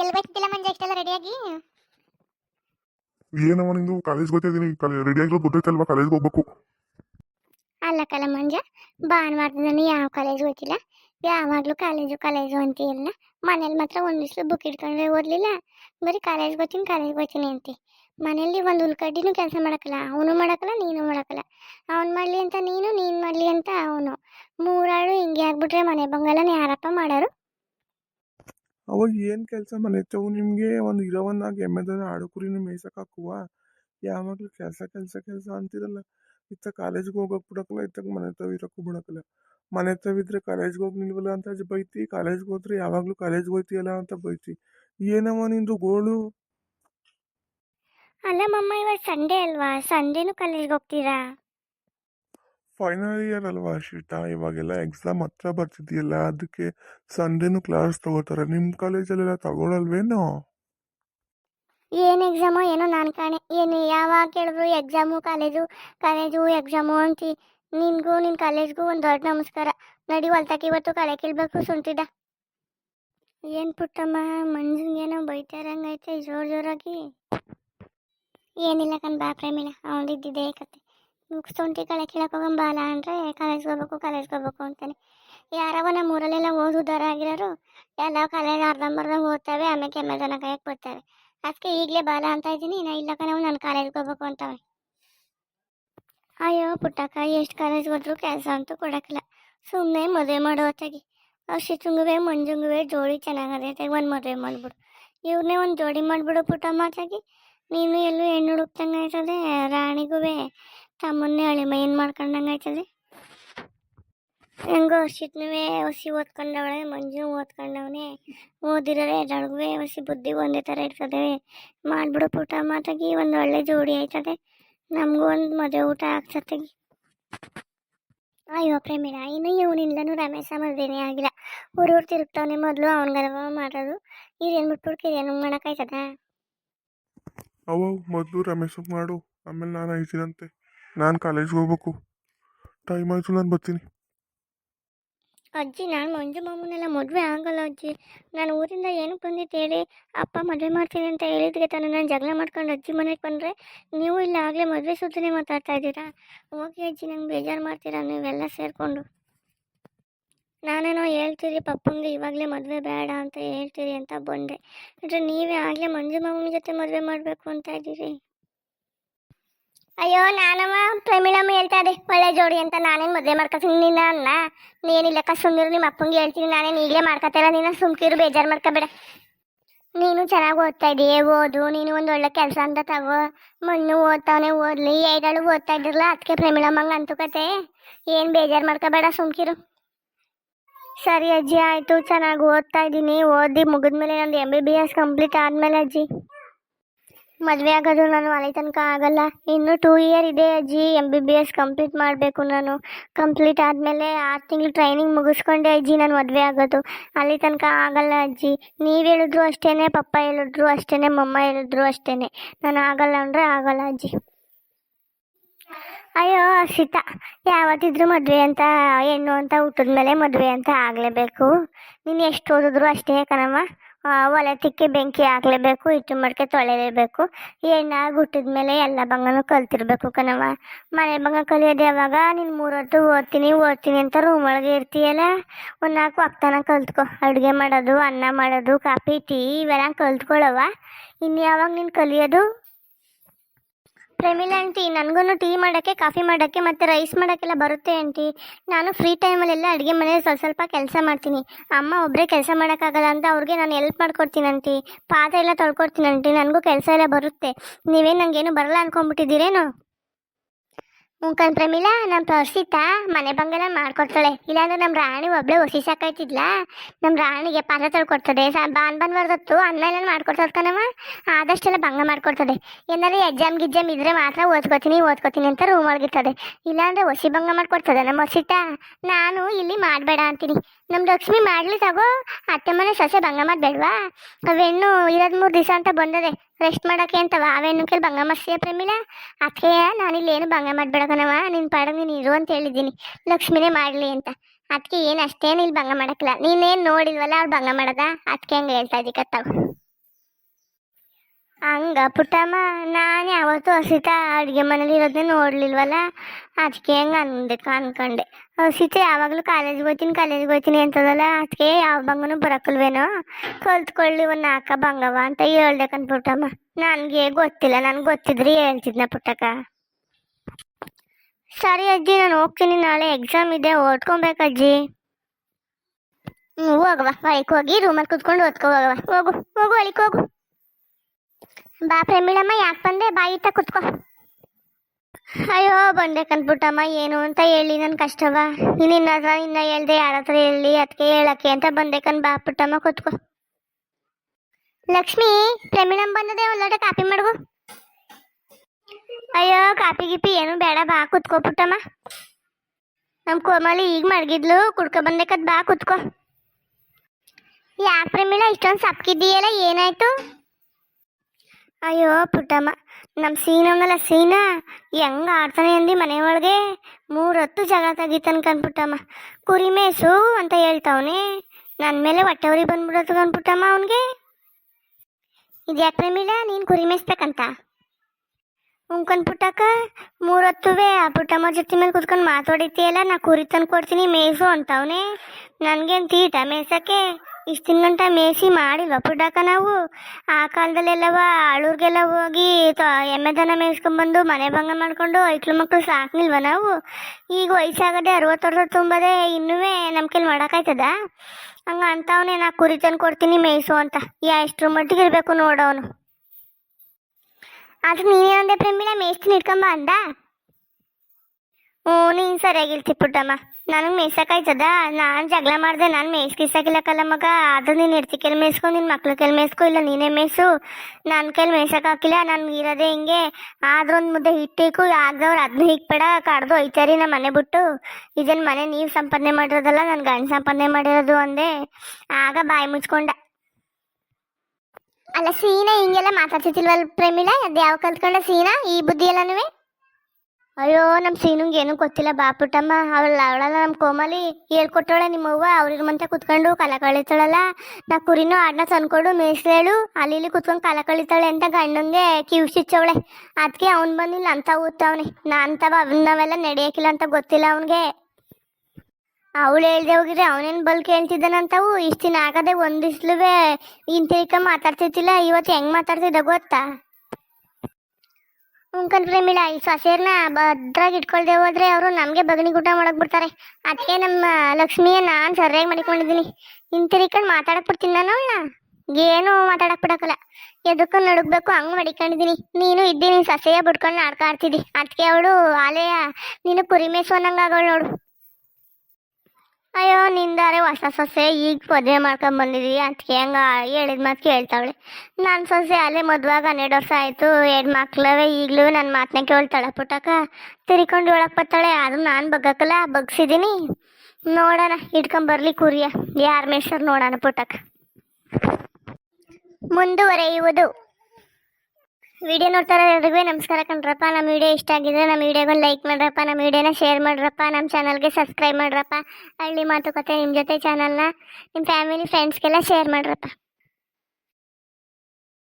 ಎಲ್ಲಿ ಬರ್ತಿದ್ದಿಲ್ಲ ಮಂಜ ಇಷ್ಟೆಲ್ಲ ರೆಡಿಯಾಗಿ ಏನವ ನಿಂದು? ಕಾಲೇಜ್ ಗೊತ್ತಿದ್ದೀನಿ. ರೆಡಿ ಆಗಿರೋದು ಗೊತ್ತೈತಲ್ವಾ ಕಾಲೇಜ್ಗೆ ಹೋಗ್ಬೇಕು. ಅಲ್ಲ ಕಲ ಮಂಜ ಭಾನುವಾರದಿಂದ ಯಾವ ಕಾಲೇಜ್ ಗೊತ್ತಿಲ್ಲ. ಯಾವಾಗಲೂ ಕಾಲೇಜು ಕಾಲೇಜು ಅಂತ ಎಲ್ಲ. ಮನೇಲಿ ಮಾತ್ರ ಒಂದು ಬುಕ್ ಇಟ್ಕೊಂಡ್ರೆ ಓದಲಿಲ್ಲ? ಬರೀ ಕಾಲೇಜ್ ಗೊತ್ತೀನಿ ಕಾಲೇಜ್ ಗೊತ್ತೀನಿ ಅಂತಿ. ಮನೇಲಿ ಒಂದು ಉಳ್ಕಡ್ಡಿನೂ ಕೆಲಸ ಮಾಡಕ್ಕಲ್ಲ. ಅವನು ಮಾಡಕ್ಕಲ್ಲ ನೀನು ಮಾಡಕ್ಕಲ್ಲ. ಅವ್ನು ಮಾಡಲಿ ಅಂತ ನೀನು ನೀನು ಮಾಡಲಿ ಅಂತ ಅವನು. ಮೂರಾಳು ಹಿಂಗೆ ಆಗ್ಬಿಟ್ರೆ ಮನೆ ಬಂಗಾಲನ ಯಾರಪ್ಪ ಮಾಡೋರು? ಅವಾಗ ಏನು ಕೆಲಸ ಮನೆತ್ತವು ನಿಮಗೆ ಒಂದು ಇರೋವನ್ನಾಗಿ ಎಮ್ಮೆದನ ಆಡು ಕುರಿನ ಮೇಯ್ಸಕ್ಕೆ ಹಾಕುವ? ಯಾವಾಗಲೂ ಕೆಲಸ ಕೆಲಸ ಕೆಲಸ ಅಂತಿರಲ್ಲ. ಇತ್ತ ಕಾಲೇಜ್ಗೆ ಹೋಗಕ್ಕೆ ಬಿಡಕ್ಕಲ್ಲ, ಇತ್ತಾಗ ಮನೆ ತಾವು ಇರೋಕ್ಕೂ ಬಿಡಕ್ಕಲ್ಲ. ಮನೆ ತಾವು ಇದ್ರೆ ಕಾಲೇಜ್ಗೆ ಹೋಗಿ ನಿಲ್ವಲ್ಲ ಅಂತ ಬೈತಿ, ಕಾಲೇಜ್ಗೆ ಹೋದ್ರೆ ಯಾವಾಗಲೂ ಕಾಲೇಜ್ಗೆ ಹೋಯ್ತಿಯಲ್ಲ ಅಂತ ಬೈತಿ. ಏನವ ನಿಂದು ಗೋಳು? ಅಲ್ಲ ಮಮ್ಮ ಇವತ್ತು ಸಂಡೇ ಅಲ್ವಾ? ಸಂಡೇನು ಕಾಲೇಜ್ಗೆ ಹೋಗ್ತೀರಾ? ಫೈನಲ್ ಇಯರ್ ಅಲ್ವಾ ಶ್ರೀತಾ ಇವಾಗೆಲ್ಲ ಎಕ್ಸಾಮ್ ಹತ್ರ ಬರ್ತಿದೆಯಲ್ಲ ಅದಕ್ಕೆ ಸಂಡೇನು ಕ್ಲಾಸ್ ತಗೋತಾರೆ. ನಿಮ್ಮ ಕಾಲೇಜಲ್ಲೆಲ್ಲ ತಗೊಳಲ್ವೇನೋ? ಏನು ಎಕ್ಸಾಮು ಏನೋ ನಾನು ಕಾಣೆ, ಏನು ಯಾವಾಗ ಕೇಳಿದ್ರು ಎಕ್ಸಾಮು ಕಾಲೇಜು ಕಾಲೇಜು ಎಕ್ಸಾಮು ಅಂತಿ. ನಿನಗೂ ನಿನ್ನ ಕಾಲೇಜ್ಗೂ ಒಂದು ದೊಡ್ಡ ನಮಸ್ಕಾರ. ನಡಿ ಹೊಲ್ತಾಕಿ ಇವತ್ತು ಕಳೆ ಕೀಳ್ಬೇಕು ಸುಂಟಿದ. ಏನು ಪುಟ್ಟಮ್ಮ ಮಂಜುಂಗೇನೋ ಬೈತಾರಂಗೈತೆ ಜೋರು ಜೋರಾಗಿ. ಏನಿಲ್ಲ ಕಣ್, ಬಾ ಪ್ರೇಮಿಲ್ಲ ಅವನಿದ್ದಿದ್ದೇ ಕತೆ. ಸುಂಟಿ ಕಳೆ ಕೀಳಕ್ಕೆ ಹೋಗಂ ಬಾಲ ಅಂದರೆ ಕಾಲೇಜ್ಗೆ ಹೋಗ್ಬೇಕು ಕಾಲೇಜ್ಗೆ ಹೋಗ್ಬೇಕು ಅಂತಾನೆ. ಯಾರವ ನಮ್ಮ ಊರಲ್ಲೆಲ್ಲ ಓದುದಾರ ಆಗಿರೋರು, ಎಲ್ಲ ಕಾಲೇಜ್ ಅರ್ಧಂಬರ್ಧ ಓದ್ತವೆ, ಆಮೇಲೆ ಕೆಮ್ಮದನ ಕೈಯಕ್ಕೆ ಬಿಡ್ತವೆ. ಅದಕ್ಕೆ ಈಗಲೇ ಬಾಲ ಅಂತ ಇದ್ದೀನಿ ನಾ ಇಲ್ಲಕ್ಕ ನಾವು ನನ್ನ ಕಾಲೇಜ್ಗೆ ಹೋಗ್ಬೇಕು ಅಂತವೆ ಅಯ್ಯೋ, ಪುಟ್ಟಕ್ಕ, ಎಷ್ಟು ಕಾಲೇಜ್ಗೆ ಹೋದ್ರು ಕೆಲಸ ಅಂತೂ ಕೊಡಕ್ಕಿಲ್ಲ. ಸುಮ್ಮನೆ ಮದುವೆ ಮಾಡೋ ಹೊತ್ತಾಗಿ. ಅರ್ಷಿತುಂಗುವೆ ಮಂಜುಂಗುವೆ ಜೋಡಿ ಚೆನ್ನಾಗದೆ ಒಂದು ಮದುವೆ ಮಾಡಿಬಿಡು. ಇವ್ರನ್ನೇ ಒಂದು ಜೋಡಿ ಮಾಡಿಬಿಡು ಪುಟ್ಟ ಮಾತಾಗಿ. ನೀನು ಎಲ್ಲೂ ಹೆಣ್ಣು ಹುಡುಕ್ತಂಗೆ ಆಯ್ತದೆ ರಾಣಿಗುವೆ. ತಮ್ಮನ್ನೇ ಮೈನ್ ಏನು ಮಾಡ್ಕೊಂಡಂಗೆ ಆಯ್ತದೆ ಹೆಂಗೋ ಹರ್ಷಿತ್ನುವೆ ಹೊಸಿ ಓದ್ಕೊಂಡವಳೆ, ಮಂಜು ಓದ್ಕೊಂಡವನೇ. ಓದಿರೋರೆ ಎಲ್ಲರಿಗೂ ಹೊಸಿ ಬುದ್ಧಿ ಒಂದೇ ಥರ ಇರ್ತದೆ. ಮಾಡಿಬಿಡು ಪುಟ ಮಾತಾಗಿ ಒಂದು ಒಳ್ಳೆ ಜೋಡಿ ಆಯ್ತದೆ. ನಮಗೂ ಒಂದು ಮದುವೆ ಊಟ ಆಗ್ತತೆಗಿ ಅಯ್ಯೋ ಪ್ರೇಮಿರ ಇನ್ನು ಇವನಿಂದನೂ ರಮೇಶ ಮದುವೆನೇ ಆಗಿಲ್ಲ. ಊರೂರು ತಿರುಗ್ತಾವನೆ ಮೊದಲು ಅವನಿಗಲ್ವ ಮಾಡೋದು. ಇದೇನು ಬಿಟ್ಬಿಟ್ಟು ಏನು ಮಾಡೋಕ್ಕಾಯ್ತದ ಅವ ಮೊದಲು ರಮೇಶ್ ಮಾಡು. ಆಮೇಲೆ ನಾನು ಐತೀನಂತೆ ನಾನು ಕಾಲೇಜ್ಗೆ ಹೋಗ್ಬೇಕು. ಟೈಮ್ ಆಯಿತು, ನಾನು ಬರ್ತೀನಿ. ಅಜ್ಜಿ, ನಾನು ಮಂಜು ಮಾಮೂನೆಲ್ಲ ಮದುವೆ ಆಗಲ್ಲ ಅಜ್ಜಿ. ನಾನು ಊರಿಂದ ಏನಕ್ಕೆ ಬಂದಿತ್ತು ಹೇಳಿ? ಅಪ್ಪ ಮದುವೆ ಮಾಡ್ತೀನಿ ಅಂತ ಹೇಳಿದ್ರೆ ತಾನು. ನಾನು ಜಗಳ ಮಾಡ್ಕೊಂಡು ಅಜ್ಜಿ ಮನೆಗೆ ಬಂದರೆ ನೀವು ಇಲ್ಲ ಆಗಲೇ ಮದುವೆ ಸುದ್ದಿನೇ ಮಾತಾಡ್ತಾ ಇದ್ದೀರಾ? ಓಕೆ ಅಜ್ಜಿ, ನಂಗೆ ಬೇಜಾರು ಮಾಡ್ತೀರಾ? ನೀವೆಲ್ಲ ಸೇರಿಕೊಂಡು. ನಾನೇನೋ ಹೇಳ್ತೀರಿ ಪಪ್ಪಂಗೆ, ಇವಾಗಲೇ ಮದುವೆ ಬೇಡ ಅಂತ ಹೇಳ್ತೀರಿ ಅಂತ ಬಂದೆ. ಆದರೆ ನೀವೇ ಆಗಲೇ ಮಂಜು ಮಾಮೂನ ಜೊತೆ ಮದುವೆ ಮಾಡಬೇಕು ಅಂತ ಇದ್ದೀರಿ. ಅಯ್ಯೋ ನಾನು ಪ್ರಮೀಳಮ್ಮ ಹೇಳ್ತಾ ಇದೆ, ಒಳ್ಳೆ ಜೋಡಿ ಅಂತ. ನಾನೇನು ಮದುವೆ ಮಾಡ್ಕೊತೀನಿ ನಿನ್ನ ಅನ್ನ ನೀನಿಲ್ಲಕ್ಕ ಸುಮ್ಮಿರು ನಿಮ್ಮ ಅಪ್ಪಂಗೆ ಹೇಳ್ತೀನಿ. ನಾನೇನು ಈಗಲೇ ಮಾಡ್ಕೊತಾರ ನೀನು ಸುಮ್ಕಿರು, ಬೇಜಾರು ಮಾಡ್ಕೋಬೇಡ. ನೀನು ಚೆನ್ನಾಗಿ ಓದ್ತಾ ಓದು. ನೀನು ಒಂದು ಒಳ್ಳೆ ಕೆಲಸ ಅಂತ ತಗೋ. ಮಣ್ಣು ಓದ್ತಾವನೆ, ಓದ್ಲಿ. ಏಡಾಳು ಓದ್ತಾ ಇದ್ದಿರಲ್ಲ ಅದಕ್ಕೆ ಪ್ರಮೀಳಮ್ಮಂಗೆ ಅಂತು ಕತೆ. ಏನು ಬೇಜಾರು ಮಾಡ್ಕೋಬೇಡ, ಸುಮ್ಕಿರು. ಸರಿ ಅಜ್ಜಿ, ಆಯಿತು. ಚೆನ್ನಾಗಿ ಓದ್ತಾ ಇದ್ದೀನಿ ಓದಿ ಮುಗಿದ್ಮೇಲೆ ನಂದು M B B S complete ಆದಮೇಲೆ ಅಜ್ಜಿ. ಮದುವೆ ಆಗೋದು ನಾನು ಅಲ್ಲಿ ತನಕ ಆಗಲ್ಲ. ಇನ್ನು ಟೂ ಇಯರ್ ಇದೆ ಅಜ್ಜಿ M B B S complete ಮಾಡಬೇಕು ನಾನು. ಕಂಪ್ಲೀಟ್ ಆದಮೇಲೆ ಆರು ತಿಂಗಳು ಟ್ರೈನಿಂಗ್ ಮುಗಿಸ್ಕೊಂಡೆ ಅಜ್ಜಿ ನಾನು ಮದುವೆ ಆಗೋದು. ಅಲ್ಲಿ ತನಕ ಆಗಲ್ಲ ಅಜ್ಜಿ. ನೀವು ಹೇಳಿದ್ರು ಅಷ್ಟೇ ಪಪ್ಪ ಹೇಳಿದ್ರು ಅಷ್ಟೇ ಮಮ್ಮ ಹೇಳಿದ್ರು ಅಷ್ಟೇ ನಾನು ಆಗಲ್ಲ ಅಂದರೆ ಆಗಲ್ಲ ಅಜ್ಜಿ. ಅಯ್ಯೋ, ಸೀತಾ, ಯಾವತ್ತಿದ್ರು ಮದುವೆ ಅಂತ, ಹೆಣ್ಣು ಅಂತ ಹುಟ್ಟಿದ್ಮೇಲೆ ಮದುವೆ ಅಂತ ಆಗಲೇಬೇಕು. ನೀನು ಎಷ್ಟು ಓದಿದ್ರು ಅಷ್ಟೇ ಕಣಮ್ಮ ಒಲೆ ತಿಕ್ಕಿ ಬೆಂಕಿ ಹಾಕ್ಲೇಬೇಕು, ಇಟ್ಟು ಮಡಿಕೆ ತೊಳೆಯಲೇಬೇಕು ಎಣ್ಣೆ ಹುಟ್ಟಿದ ಮೇಲೆ ಎಲ್ಲ ಬಂಗನೂ ಕಲ್ತಿರ್ಬೇಕು ಕಣವ ಮನೆ ಬಂಗ ಕಲಿಯೋದು ಯಾವಾಗ? ನೀನು ಮೂರೊತ್ತು ಓದ್ತೀನಿ ಓದ್ತೀನಿ ಅಂತ ರೂಮ್ ಒಳಗೆ ಇರ್ತೀಯಲ್ಲ? ಒಂದು ನಾಲ್ಕು ಅಕ್ತನ ಕಲ್ತ್ಕೊ. ಅಡುಗೆ ಮಾಡೋದು, ಅನ್ನ ಮಾಡೋದು, ಕಾಫಿ, ಟೀ, ಇವೆಲ್ಲ ಕಲ್ತ್ಕೊಳವ ಇನ್ನು ಯಾವಾಗ ನೀನು ಕಲಿಯೋದು? ಪ್ರೇಮಿಲ ಆಂಟಿ ನನಗೂ ಟೀ ಮಾಡೋಕ್ಕೆ, ಕಾಫಿ ಮಾಡೋಕ್ಕೆ ಮತ್ತು ರೈಸ್ ಮಾಡೋಕ್ಕೆಲ್ಲ ಬರುತ್ತೆ ಆಂಟಿ. ನಾನು ಫ್ರೀ ಟೈಮಲ್ಲೆಲ್ಲ ಅಡುಗೆ ಮನೇಲಿ ಸ್ವಲ್ಪ ಸ್ವಲ್ಪ ಕೆಲಸ ಮಾಡ್ತೀನಿ. ಅಮ್ಮ ಒಬ್ಬರೇ ಕೆಲಸ ಮಾಡೋಕ್ಕಾಗಲ್ಲ ಅಂತ ಅವ್ರಿಗೆ ನಾನು ಹೆಲ್ಪ್ ಮಾಡ್ಕೊಡ್ತೀನಿ ಆಂಟಿ. ಪಾತ್ರೆ ಎಲ್ಲ ತೊಳ್ಕೊಡ್ತೀನಿ ಆಂಟಿ. ನನಗೂ ಕೆಲಸ ಎಲ್ಲ ಬರುತ್ತೆ. ನೀವೇನು ನನಗೇನು ಬರಲ್ಲ ಅನ್ಕೊಂಬಿಟ್ಟಿದ್ದೀರೇನು ಮುಖಂಡ್ ಪ್ರಮೀಲ ನಮ್ಮ ಪ್ರಸಿತ ಮನೆ ಬಂಗಲ ಮಾಡ್ಕೊಡ್ತಾಳೆ. ಇಲ್ಲಾಂದ್ರೆ ನಮ್ಮ ರಾಣಿ ಒಬ್ಳೆ ಒಸಿ ಸಾಕಾಯ್ತಿದ್ಲ. ನಮ್ಮ ರಾಣಿಗೆ ಪಾತ್ರ ತೊಳ್ಕೊಡ್ತದೆ. ಸ ಬಾನ್ ಬಂದ್ವರ್ದತ್ತು ಅನ್ನ ಎಲ್ಲ ಮಾಡ್ಕೊಡ್ತದ ಕಣಮ್ಮ ಆದಷ್ಟೆಲ್ಲ ಭಂಗ ಮಾಡ್ಕೊಡ್ತದೆ. ಏನಾದ್ರು ಎಕ್ಸಾಮ್ ಗಿಜ್ಜಾಮ್ ಇದ್ರೆ ಮಾತ್ರ ಓದ್ಕೋತೀನಿ ಓದ್ಕೋತೀನಿ ಅಂತ ರೂಮ್ ಒಳಗಿರ್ತದೆ. ಇಲ್ಲಾಂದ್ರೆ ಒಸಿ ಭಂಗ ಮಾಡ್ಕೊಡ್ತದೆ ನಮ್ಮ ಹೊಸಿತ ನಾನು ಇಲ್ಲಿ ಮಾಡಬೇಡ ಅಂತೀನಿ. ನಮ್ಮ ಲಕ್ಷ್ಮಿ ಮಾಡ್ಲಿ ತಗೋ, ಅತ್ತೆ ಮನೆ ಸೊಸೆ ಭಂಗ ಮಾಡಬೇಡ್ವಾ. ಅವೆಣ್ಣು ಇರೋದು ಮೂರು ದಿವಸ ಅಂತ ಬಂದದೆ. ರೆಸ್ಟ್ ಮಾಡಕ್ಕೆ ಅಂತವ? ಅವೇನು ಕೇಳಿ ಭಂಗ ಪ್ರೇಮಿಲ? ಅದಕ್ಕೆ ನಾನಿಲ್ಲಿ ಏನು ಭಂಗ ಮಾಡ್ಬೇಡಕನವ ನಿನ್ ಪಾಡಂಗೆ ನೀನು ಇರು ಅಂತ ಹೇಳಿದ್ದೀನಿ. ಲಕ್ಷ್ಮಿನೇ ಮಾಡಲಿ ಅಂತ. ಅದಕ್ಕೆ ಏನು ಅಷ್ಟೇನು ಇಲ್ಲಿ ಭಂಗ ಮಾಡಕ್ಕಿಲ್ಲ. ನೀನೇನು ನೋಡಿಲ್ವಲ್ಲ ಅವ್ರು ಭಂಗ ಮಾಡದ? ಅದಕ್ಕೆ ಹಂಗೆ ಹೇಳ್ತಾ ಇದ್ದೀಕ ತಾವು ಹಂಗ ಪುಟ್ಟಮ್ಮ, ನಾನು ಯಾವತ್ತೂ ಹಸಿತಾ ಅಡುಗೆ ಮನೇಲಿ ಇರೋದನ್ನ ನೋಡಲಿಲ್ವಲ್ಲ? ಅದಕ್ಕೆ ಹೆಂಗೆ ಅಂದಕ್ಕ ಅನ್ಕೊಂಡೆ. ಹಸಿತ ಯಾವಾಗಲೂ ಕಾಲೇಜ್ಗೆ ಹೋಗ್ತೀನಿ ಕಾಲೇಜ್ಗೆ ಹೋಗ್ತೀನಿ ಅಂತದಲ್ಲ? ಅದಕ್ಕೆ ಯಾವ ಬಂಗನೂ ಬರಕಲ್ವೇನೋ? ಕಲ್ತ್ಕೊಳ್ಳಿ ಒಂದು ನಾಲ್ಕ ಬಂಗವ ಅಂತ ಹೇಳ್ದೆ ಪುಟ್ಟಮ್ಮ. ನನಗೆ ಗೊತ್ತಿಲ್ಲ, ನನಗೆ ಗೊತ್ತಿದ್ರೆ ಹೇಳ್ತಿದ್ನ ಪುಟ್ಟಕ್ಕ. ಸರಿ ಅಜ್ಜಿ, ನಾನು ಹೋಗ್ತೀನಿ ನಾಳೆ. ಎಕ್ಸಾಮ್ ಇದೆ, ಓದ್ಕೊಬೇಕು ಅಜ್ಜಿ. ಹ್ಞೂ ಹೋಗವ ಬೈಕ್ ಹೋಗಿ ರೂಮಲ್ಲಿ ಕುತ್ಕೊಂಡು ಓದ್ಕೊ ಹೋಗವ ಹೋಗು ಹೋಗು, ಅಳಿಕ್, ಹೋಗು. ಬಾ ಪ್ರೇಮಿಳಮ್ಮ, ಯಾಕೆ ಬಂದೆ? ಬಾಯಿತ ಕುತ್ಕೋ. ಅಯ್ಯೋ, ಬಂಡೆ ಕನ್ಬಿಟ್ಟಮ್ಮ ಏನು ಅಂತ ಹೇಳಿ ನನ್ನ ಕಷ್ಟವ. ನಿನ್ನ ಹತ್ರ ಇನ್ನ ಹೇಳ್ದೆ ಯಾರ ಹತ್ರ ಹೇಳಿ ಅದಕ್ಕೆ ಹೇಳಕ್ಕೆ ಅಂತ ಬಂದೆ ಕಣ್ ಬಾ, ಪುಟ್ಟಮ್ಮ, ಕುತ್ಕೋ. ಲಕ್ಷ್ಮಿ ಪ್ರೇಮಿಳಮ್ಮ ಬಂದದೆ ಲೋಟ ಕಾಪಿ ಮಾಡ್ಗು. ಅಯ್ಯೋ, ಕಾಪಿ ಗಿಪಿ ಏನು ಬೇಡ, ಬಾ, ಕುತ್ಕೋ, ಪುಟ್ಟಮ್ಮ. ನಮ್ ಕೋಮಲಿ ಈಗ ಮಡಗಿದ್ಲು, ಕುಡ್ಕೊ ಬಂದೇಕದ್ ಬಾ, ಕುತ್ಕೋ. ಯಾಕೆ ಪ್ರೇಮಿಳ, ಇಷ್ಟೊಂದು ಸಪ್ಕಿದ್ದೀಯಲ್ಲ ಏನಾಯ್ತು? ಅಯ್ಯೋ ಪುಟ್ಟಮ್ಮ ನಮ್ಮ ಸೀನವನಲ್ಲ ಸೀನಾ ಹೆಂಗ ಆಡ್ತಾನೆ ಅಂದಿ ಮನೆ ಒಳಗೆ ಮೂರೊತ್ತು ಜಾಗ ತೆಗಿತಾನೆ ಕನ್ಪುಟ್ಟಮ್ಮ ಕುರಿ ಮೇಸು ಅಂತ ಹೇಳ್ತಾವನೆ. ನನ್ನ ಮೇಲೆ ಹೊಟ್ಟೆವ್ರಿ ಬಂದ್ಬಿಡತ್ತು ಕನ್ಪುಟ್ಟಮ್ಮ ಅವನಿಗೆ. ಇದ್ಯಾಕೆ ಪ್ರೇಮಿಳ, ನೀನು ಕುರಿ ಮೇಯಿಸ್ಬೇಕಂತ? ಉಂಕನ್ ಪುಟ್ಟಕ್ಕ, ಮೂರೊತ್ತುವೆ ಆ ಪುಟ್ಟಮ್ಮ ಜೊತೆ ಮೇಲೆ ಕುತ್ಕೊಂಡು ಮಾತಾಡಿತೀಯಲ್ಲ ನಾ ಕುರಿ ತಂದು ಕೊಡ್ತೀನಿ ಮೇಸು ಅಂತವನೆ. ನನಗೇನು ತೀಟ ಮೇಯ್ಸಕ್ಕೆ? ಇಷ್ಟು ಗಂಟ ಮೇಯಿಸಿ ಮಾಡಿಲ್ವ ಪುಡಾಕ ನಾವು? ಆ ಕಾಲದಲ್ಲೆಲ್ಲವ ಆಳೂರ್ಗೆಲ್ಲ ಹೋಗಿ ಎಮ್ಮೆ ದನ ಮೇಯಿಸ್ಕೊಂಡ್ಬಂದು ಮನೆ ಭಂಗ ಮಾಡಿಕೊಂಡು ಐಕ್ಳು ಮಕ್ಕಳು ಸಾಕ್ನಿಲ್ವ ನಾವು? ಈಗ ವಯಸ್ಸಾಗದೆ ಅರವತ್ತು ತುಂಬದೆ ಇನ್ನೂ ನಮ್ಮ ಕೈಲಿ ಮಾಡೋಕ್ಕಾಯ್ತದ? ಹಂಗೆ ಅಂಥವನ್ನೇ ನಾ ಕುರಿ ತಂದು ಕೊಡ್ತೀನಿ ಮೇಯಿಸು ಅಂತ. ಯಾ ಎಷ್ಟ್ರ ಮಟ್ಟಿಗೆ ಇರಬೇಕು ನೋಡವನು ಆದ್ರೆ ನೀನೇನಂದೆ ಪ್ರೇಮಿಲ ಮೇಯಿಸ್ತೀನಿ ಇಟ್ಕೊಂಬ ಅಂದ ಹ್ಞೂ ನೀನು ಸರಿಯಾಗಿರ್ತಿ ಪುಟ್ಟಮ್ಮ. ನನಗೆ ಮೇಯ್ಸಕ್ಕಾಯ್ತದ? ನಾನು ಜಗಳ ಮಾಡಿದೆ, ನಾನು ಮೇಯ್ಸ್ಕಿಸಕ್ಕಿಲ್ಲಕ್ಕಲ್ಲ ಮಗ. ಆದ್ರೂ ನೀನು ಇರ್ತಿ ಕೆಲ್ ಮೇಯ್ಸ್ಕೊ ನಿನ್ನ ಮಕ್ಳ ಕೆಲ್ ಮೇಯ್ಸ್ಕೊ, ಇಲ್ಲ ನೀನೇ ಮೇಯ್ಸು. ನನ್ನ ಕೈಲಿ ಮೇಯ್ಸಕ್ಕಾಗಿಲ್ಲ ನನ್ಗೆ ಇರೋದೇ ಹಿಂಗೆ. ಆದ್ರೂ ಒಂದು ಮುದ್ದೆ ಹಿಟ್ಟಿಕು ಆಗ್ದವ್ರು ಅದ್ನ ಹಿಕ್ಬೇಡ ಕಡ್ದು ಒಯ್ತಾರಿ ನಮ್ಮ ಮನೆ ಬಿಟ್ಟು. ಇದನ್ನ ಮನೆ ನೀವು ಸಂಪಾದನೆ ಮಾಡಿರೋದಲ್ಲ ನನ್ನ ಗಂಡ ಸಂಪಾದನೆ ಮಾಡಿರೋದು ಅಂದೆ. ಆಗ ಬಾಯಿ ಮುಚ್ಕೊಂಡ. ಅಲ್ಲ, ಸೀನಾ ಹಿಂಗೆಲ್ಲ ಮಾತಾಡ್ತಿತ್ತಿಲ್ವಲ್ಲ ಪ್ರೇಮಿಲ ಅದು ಯಾವ ಕಲ್ತ್ಕೊಂಡ ಸೀನಾ? ಈ ಬುದ್ಧಿ ಎಲ್ಲನೂ ಅಯ್ಯೋ ನಮ್ಮ ಸೀನುಗೆ ಏನೂ ಗೊತ್ತಿಲ್ಲ ಬಾ ಪುಟ್ಟಮ್ಮ ಅವಳ ಅವಳಲ್ಲ ನಮ್ಮ ಕೋಮಲಿ. ಹೇಳ್ಕೊಟ್ಟವಳೆ ನಿಮ್ಮವ್ವ ಅವ್ರಿಗೆ ಮಂತ ಕುತ್ಕೊಂಡು ಕಲ ಕಳಿತಾಳಲ್ಲ. ನಾ ಕುರಿನೂ ಆಡನ್ನ ತಂದ್ಕೊಡು ಮೇಯ್ಸ್ಲೇಳು ಅಲ್ಲಿ ಇಲ್ಲಿ ಕುತ್ಕೊಂಡು ಕಲ ಕಳಿತಾಳೆ ಅಂತ ಗಂಡಂಗೆ ಕಿವ್ಸಿಚ್ಚವಳೆ. ಅದಕ್ಕೆ ಅವ್ನು ಬಂದಿಲ್ಲ, ಅಂತ ಊದ್ತಾವನೆ ನಾ ಅಂತವ ಅವನ್ನವೆಲ್ಲ ನಡೆಯೋಕಿಲ್ಲ ಅಂತ ಗೊತ್ತಿಲ್ಲ ಅವನಿಗೆ. ಅವಳು ಹೇಳ್ದೆ ಹೋಗಿದ್ರೆ ಅವನೇನು ಬಲ್ ಕೇಳ್ತಿದ್ದಾನಂತವು ಇಷ್ಟು ದಿನ ಆಗದೆ ಒಂದಿಸ್ಲುವೆ ಇಂತಿಕ ಮಾತಾಡ್ತಿದ್ದಿಲ್ಲ. ಇವತ್ತು ಹೆಂಗ್ ಮಾತಾಡ್ತಿದ್ದ ಗೊತ್ತಾ? ಉಂಕನ್ ಪ್ರೇಮಿಳ ಈ ಸೊಸೆಯರ್ನ ಭದ್ರಾಗಿ ಇಟ್ಕೊಳ್ದೆ ಹೋದ್ರೆ ಅವರು ನಮಗೆ ಬಗನಿ ಊಟ ಮಾಡಕ್ ಬಿಡ್ತಾರೆ. ಅದಕ್ಕೆ ನಮ್ಮ ಲಕ್ಷ್ಮಿಯ ನಾನು ಸರಿಯಾಗಿ ಮಾಡಿಕೊಂಡಿದ್ದೀನಿ. ಹಿಂತಿರಿಕೊಂಡು ಮಾತಾಡಕ್ ಬಿಡ್ತೀನಿ ನಾನು ಏನು ಮಾತಾಡಕ್ ಬಿಡಕಲ್ಲ ಎದಕ್ಕೂ ನಡುಗ್ಬೇಕು, ಹಂಗ್ ಮಡಿಕೊಂಡಿದ್ದೀನಿ. ನೀನು ಇದ್ದೀನಿ ಸೊಸೆಯ ಬಿಡ್ಕೊಂಡು ನಾಡ್ಕಾಡ್ತಿದ್ದಿ ಅದಕ್ಕೆ ಅವಳು ಆಲೆಯ, ನೀನು ಕುರಿ ಮೇಸೋನಂಗಾಗವಳು ನೋಡು. ಅಯ್ಯೋ, ನಿಂದಾರೆ ಹೊಸ ಸೊಸೆ, ಈಗ ಮದುವೆ ಮಾಡ್ಕೊಂಡ್ ಬಂದಿದ್ದೀವಿ ಅಂತ ಹೆಂಗ ಹೇಳಿದ ಮಾತು ಕೇಳ್ತಾವಳೆ. ನನ್ನ ಸೊಸೆ ಅಲ್ಲೇ ಮದುವಾಗ ಹನ್ನೆರಡು ವರ್ಷ ಆಯಿತು ಎರಡು ಮಕ್ಳವೇ ಈಗಲೂ ನನ್ನ ಮಾತನ್ನ ಕೇಳ್ತಾಳೆ. ಪುಟಕ ತಿರ್ಕೊಂಡು ಹೇಳಕ್ಕೆ ಬರ್ತಾಳೆ ಅದು ನಾನು ಬಗ್ಗಕ್ಕಲ್ಲ ಬಗ್ಸಿದ್ದೀನಿ ನೋಡೋಣ ಇಟ್ಕೊಂಬರ್ಲಿ ಕುರಿಯ. ಯಾರ ಮೇಷರ್ ನೋಡೋಣ ಪುಟಕ ಮುಂದುವರೆಯುವುದು. ವಿಡಿಯೋ ನೋಡ್ತಾರೆ ಎಲ್ರಿಗೂ ನಮಸ್ಕಾರ ಕಣ್ರಪ್ಪ. ನಮ್ಮ ವಿಡಿಯೋ ಇಷ್ಟ ಆಗಿದ್ರೆ ನಮ್ಮ ವಿಡಿಯೋಗೆ ಲೈಕ್ ಮಾಡ್ರಪ್ಪ ನಮ್ಮ ವಿಡಿಯೋನ ಶೇರ್ ಮಾಡ್ರಪ್ಪ ನಮ್ಮ ಚಾನಲ್ಗೆ ಸಬ್ಸ್ಕ್ರೈಬ್ ಮಾಡ್ರಪ್ಪ. ಹಳ್ಳಿ ಮಾತುಕತೆ ನಿಮ್ಮ ಜೊತೆ ಚಾನಲ್ನ ನಿಮ್ಮ ಫ್ಯಾಮಿಲಿ ಫ್ರೆಂಡ್ಸ್ಗೆಲ್ಲ ಶೇರ್ ಮಾಡ್ರಪ್ಪ.